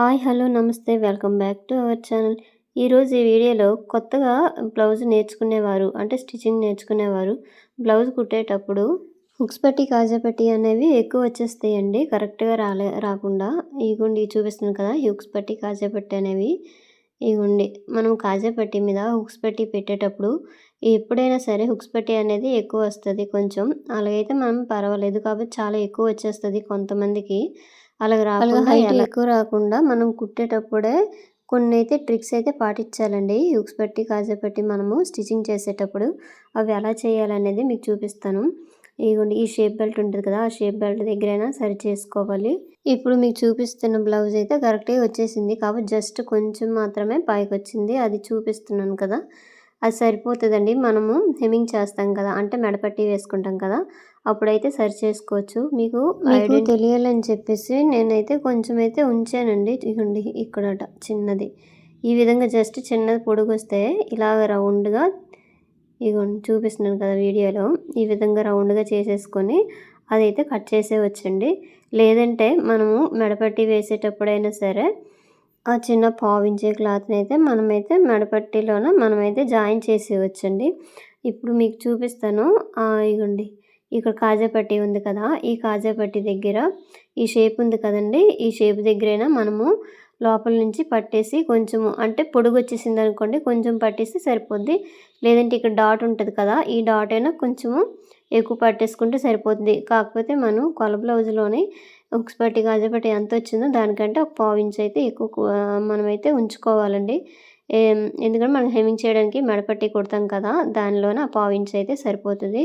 Hi hello నమస్తే welcome back to our channel. ఈరోజు ఈ వీడియోలో కొత్తగా బ్లౌజ్ నేర్చుకునేవారు అంటే స్టిచ్చింగ్ నేర్చుకునేవారు బ్లౌజ్ కుట్టేటప్పుడు హుక్స్ పట్టి కాజా పట్టి అనేవి ఎక్కువ వచ్చేస్తాయండి. కరెక్ట్గా రాలే రాకుండా ఇగుండి చూపిస్తుంది కదా హుక్స్ పట్టి కాజా పట్టి అనేవి ఇగుండి మనం కాజా పట్టి మీద హుక్స్ పట్టి పెట్టేటప్పుడు ఎప్పుడైనా సరే హుక్స్ పట్టి అనేది ఎక్కువ వస్తుంది కొంచెం. అలాగైతే మనం పర్వాలేదు కాబట్టి చాలా ఎక్కువ వచ్చేస్తుంది కొంతమందికి. అలాగ రాకుండా హైట్ ఎక్కువ రాకుండా మనం కుట్టేటప్పుడే కొన్ని అయితే ట్రిక్స్ అయితే పాటించాలండి. హుక్స్ పెట్టి కాజా పెట్టి మనము స్టిచ్చింగ్ చేసేటప్పుడు అవి ఎలా చేయాలనేది మీకు చూపిస్తాను. ఇదిగోండి ఈ షేప్ బెల్ట్ ఉంటుంది కదా ఆ షేప్ బెల్ట్ దగ్గరైనా సరి చేసుకోవాలి. ఇప్పుడు మీకు చూపిస్తున్న బ్లౌజ్ అయితే కరెక్ట్గా వచ్చేసింది. కాబట్టి జస్ట్ కొంచెం మాత్రమే పైకి వచ్చింది. అది చూపిస్తున్నాను కదా. అది సరిపోతుందండి. మనము హెమింగ్ చేస్తాం కదా. అంటే మెడపట్టి వేసుకుంటాం కదా. అప్పుడైతే సరి చేసుకోవచ్చు. మీకు మీకు తెలియాలని చెప్పేసి నేనైతే కొంచెం అయితే ఉంచానండి. ఇదిగోండి ఇక్కడట చిన్నది. ఈ విధంగా జస్ట్ చిన్నది పొడుగు వస్తే ఇలాగ రౌండ్గా ఇదిగోండి చూపిస్తున్నాను కదా వీడియోలో. ఈ విధంగా రౌండ్గా చేసేసుకొని అదైతే కట్ చేసేవచ్చండి లేదంటే మనము మెడపట్టి వేసేటప్పుడైనా సరే ఆ చిన్న పావించే క్లాత్ని అయితే మనమైతే మెడపట్టిలోన మనమైతే జాయిన్ చేసేవచ్చండి ఇప్పుడు మీకు చూపిస్తాను. ఇగోండి ఇక్కడ కాజాపట్టి ఉంది కదా ఈ కాజాపట్టి దగ్గర ఈ షేప్ ఉంది కదండి ఈ షేప్ దగ్గరైనా మనము లోపల నుంచి పట్టేసి కొంచెము అంటే పొడుగు వచ్చేసింది అనుకోండి కొంచెం పట్టేస్తే సరిపోద్ది. లేదంటే ఇక్కడ డాట్ ఉంటుంది కదా ఈ డాట్ అయినా కొంచెము ఎక్కువ పట్టేసుకుంటే సరిపోతుంది కాకపోతే మనం కొల బ్లౌజ్లోని ఉక్స్ పట్టి గాజపట్టి ఎంత వచ్చిందో దానికంటే ఒక పావు ఇంచ్ అయితే ఎక్కువ మనమైతే ఉంచుకోవాలండి. ఎందుకంటే మనం హెమింగ్ చేయడానికి మెడపట్టి కుడతాం కదా దానిలోనే ఆ పావు ఇంచ్ అయితే సరిపోతుంది.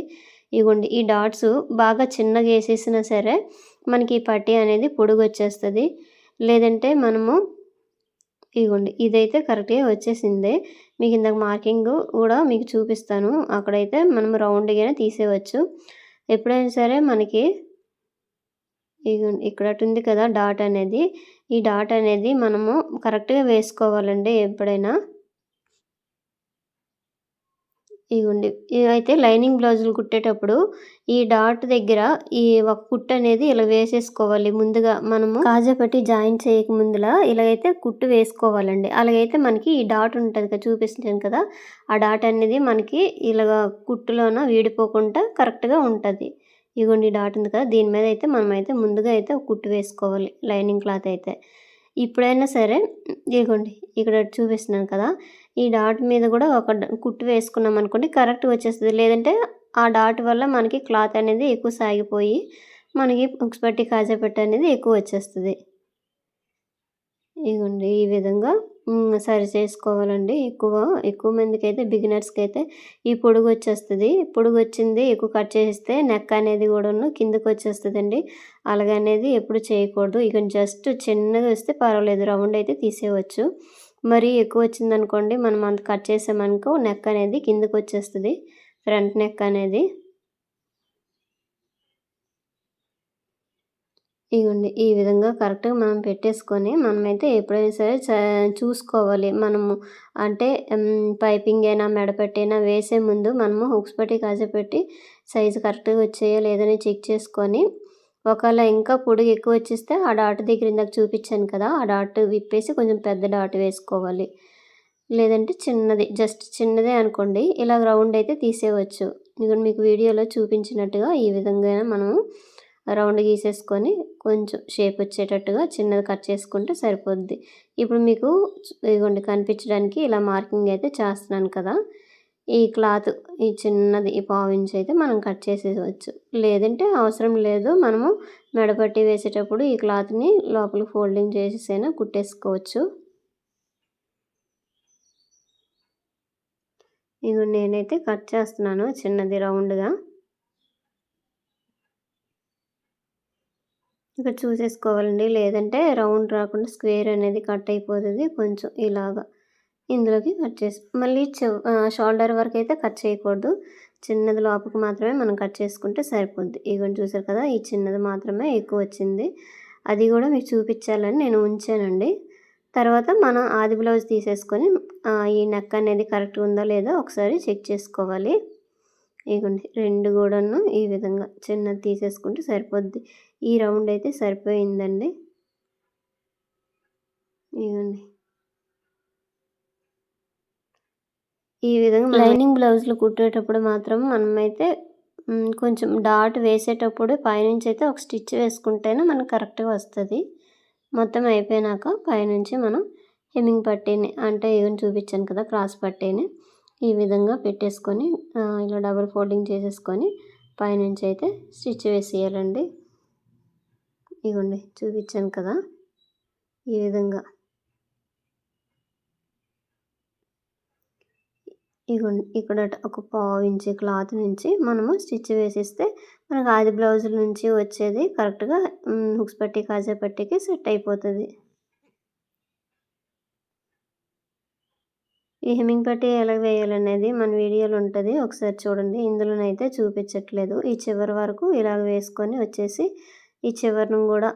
ఇగోండి ఈ డాట్స్ బాగా చిన్నగా వేసేసినా సరే మనకి ఈ పట్టి అనేది పొడుగు వచ్చేస్తుంది. లేదంటే మనము ఇగోండి ఇదైతే కరెక్ట్గా వచ్చేసిందే. మీకు ఇందాక మార్కింగ్ కూడా మీకు చూపిస్తాను. అక్కడైతే మనం రౌండ్గానే తీసేయవచ్చు. ఎప్పుడైనా సరే మనకి ఇక్కడ ఉంది కదా డాట్ అనేది. ఈ డాట్ అనేది మనము కరెక్ట్గా వేసుకోవాలండి ఎప్పుడైనా. ఇవ్వండి అయితే లైనింగ్ బ్లౌజులు కుట్టేటప్పుడు ఈ డాట్ దగ్గర ఈ ఒక కుట్టు అనేది ఇలా వేసేసుకోవాలి. ముందుగా మనము కాజాపట్టి జాయిన్ చేయక ముందులా ఇలాగైతే కుట్టు వేసుకోవాలండి. అలాగైతే మనకి ఈ డాట్ ఉంటుంది కదా చూపిస్తున్నాను కదా ఆ డాట్ అనేది మనకి ఇలాగ కుట్టులోన వీడిపోకుండా కరెక్ట్గా ఉంటుంది. ఇగోండి డాట్ ఉంది కదా దీని మీద అయితే మనం అయితే ముందుగా అయితే కుట్టు వేసుకోవాలి లైనింగ్ క్లాత్ అయితే. ఇప్పుడైనా సరే ఇదిగోండి ఇక్కడ చూపిస్తున్నాను కదా ఈ డాట్ మీద కూడా ఒక కుట్టు వేసుకున్నాం అనుకోండి కరెక్ట్ వచ్చేస్తుంది. లేదంటే ఆ డాట్ వల్ల మనకి క్లాత్ అనేది ఎక్కువ సాగిపోయి మనకి ఉక్స్పట్టి కాజాపెట్ట అనేది ఎక్కువ వచ్చేస్తుంది. ఇదిగోండి ఈ విధంగా సరి చేసుకోవాలండి. ఎక్కువ ఎక్కువ మందికి అయితే బిగినర్స్కి అయితే ఈ పొడుగు వచ్చేస్తుంది పొడుగు వచ్చింది ఎక్కువ కట్ చేస్తే నెక్ అనేది కూడాను కిందకు వచ్చేస్తుందండి అలాగనేది ఎప్పుడు చేయకూడదు. ఇక జస్ట్ చిన్నగా వస్తే పర్వాలేదు. రౌండ్ అయితే తీసేయవచ్చు. మరి ఎక్కువ వచ్చిందనుకోండి మనం అంత కట్ చేసామనుకో నెక్ అనేది కిందకు వచ్చేస్తుంది ఫ్రంట్ నెక్ అనేది. ఇగోండి ఈ విధంగా కరెక్ట్గా మనం పెట్టేసుకొని మనమైతే ఎప్పుడైనా సరే చూసుకోవాలి. మనము అంటే పైపింగ్ అయినా మెడపెట్టైనా వేసే ముందు మనము హుక్స్ పట్టి కాజపెట్టి సైజు కరెక్ట్గా వచ్చాయో లేదని చెక్ చేసుకొని ఒకవేళ ఇంకా పొడుగు ఎక్కువ వచ్చేస్తే ఆ డాట్ దగ్గర ఇందాక చూపించాను కదా ఆ డాట్ విప్పేసి కొంచెం పెద్ద డాట్ వేసుకోవాలి. లేదంటే చిన్నది జస్ట్ చిన్నదే అనుకోండి ఇలా రౌండ్ అయితే తీసేయవచ్చు. ఇక మీకు వీడియోలో చూపించినట్టుగా ఈ విధంగా మనము రౌండ్ గీసేసుకొని కొంచెం షేప్ వచ్చేటట్టుగా చిన్నది కట్ చేసుకుంటే సరిపోద్ది. ఇప్పుడు మీకు ఇదిగోండి కనిపించడానికి ఇలా మార్కింగ్ అయితే చేస్తున్నాను కదా. ఈ క్లాత్ ఈ చిన్నది ఈ పావు ఇంచ్ అయితే మనం కట్ చేసేయవచ్చు. లేదంటే అవసరం లేదు మనము మెడపట్టి వేసేటప్పుడు ఈ క్లాత్ని లోపల ఫోల్డింగ్ చేసేసైనా కుట్టేసుకోవచ్చు. ఇవి నేనైతే కట్ చేస్తున్నాను చిన్నది రౌండ్గా. ఇక్కడ చూసేసుకోవాలండి. లేదంటే రౌండ్ రాకుండా స్క్వేర్ అనేది కట్ అయిపోతుంది కొంచెం ఇలాగా. ఇందులోకి కట్ చేసి మళ్ళీ షోల్డర్ వరకు అయితే కట్ చేయకూడదు. చిన్నది లోపలికి మాత్రమే మనం కట్ చేసుకుంటే సరిపోద్ది. ఇవన్నీ చూసారు కదా ఈ చిన్నది మాత్రమే ఎక్కువ వచ్చింది. అది కూడా మీకు చూపించాలని నేను ఉంచానండి. తర్వాత మనం ఆది బ్లౌజ్ తీసేసుకొని ఈ నెక్ అనేది కరెక్ట్ ఉందో లేదో ఒకసారి చెక్ చేసుకోవాలి. ఇగోండి రెండు కూడాను ఈ విధంగా చిన్నది తీసేసుకుంటే సరిపోద్ది. ఈ రౌండ్ అయితే సరిపోయిందండి. ఇదిగోండి ఈ విధంగా లైనింగ్ బ్లౌజులు కుట్టేటప్పుడు మాత్రం మనమైతే కొంచెం డాట్ వేసేటప్పుడు పైనుంచి అయితే ఒక స్టిచ్ వేసుకుంటేనే మనకు కరెక్ట్గా వస్తుంది. మొత్తం అయిపోయినాక పైనుంచి మనం హెమ్మింగ్ పట్టీని అంటే ఈవెన్ చూపించాను కదా క్రాస్ పట్టీని. ఈ విధంగా పెట్టేసుకొని ఇలా డబుల్ ఫోల్డింగ్ చేసేసుకొని పైనుంచి అయితే స్టిచ్ వేసేయాలండి. ఇగోండి చూపించాను కదా ఈ విధంగా. ఇగోండి ఇక్కడ ఒక పావు ఇంచు క్లాత్ నుంచి మనము స్టిచ్ వేసిస్తే మనకు ఆది బ్లౌజుల నుంచి వచ్చేది కరెక్ట్గా హుక్స్ పట్టి కాజా పట్టికి సెట్ అయిపోతుంది. ఈ హెమ్మింగ్ పట్టి ఎలా వేయాలనేది మన వీడియోలో ఉంటుంది. ఒకసారి చూడండి. ఇందులోనైతే చూపించట్లేదు. ఈ చివరి వరకు ఇలాగ వేసుకొని వచ్చేసి ఈ చివరిని కూడా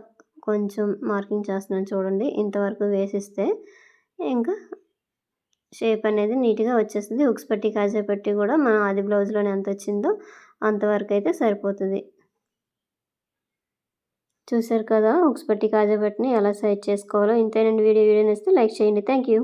కొంచెం మార్కింగ్ చేస్తున్నాను చూడండి. ఇంతవరకు వేసిస్తే ఇంకా షేప్ అనేది నీట్గా వచ్చేస్తుంది. ఉక్స్ పట్టి కాజా పట్టి కూడా మనం ఆది బ్లౌజ్లోనే ఎంత వచ్చిందో అంతవరకు అయితే సరిపోతుంది. చూసారు కదా? ఉక్స్ పట్టి కాజా పట్టిని ఎలా సైజ్ చేసుకోవాలో? ఇంతేనండి వీడియో వీడియో నేస్తే లైక్ చేయండి. Thank you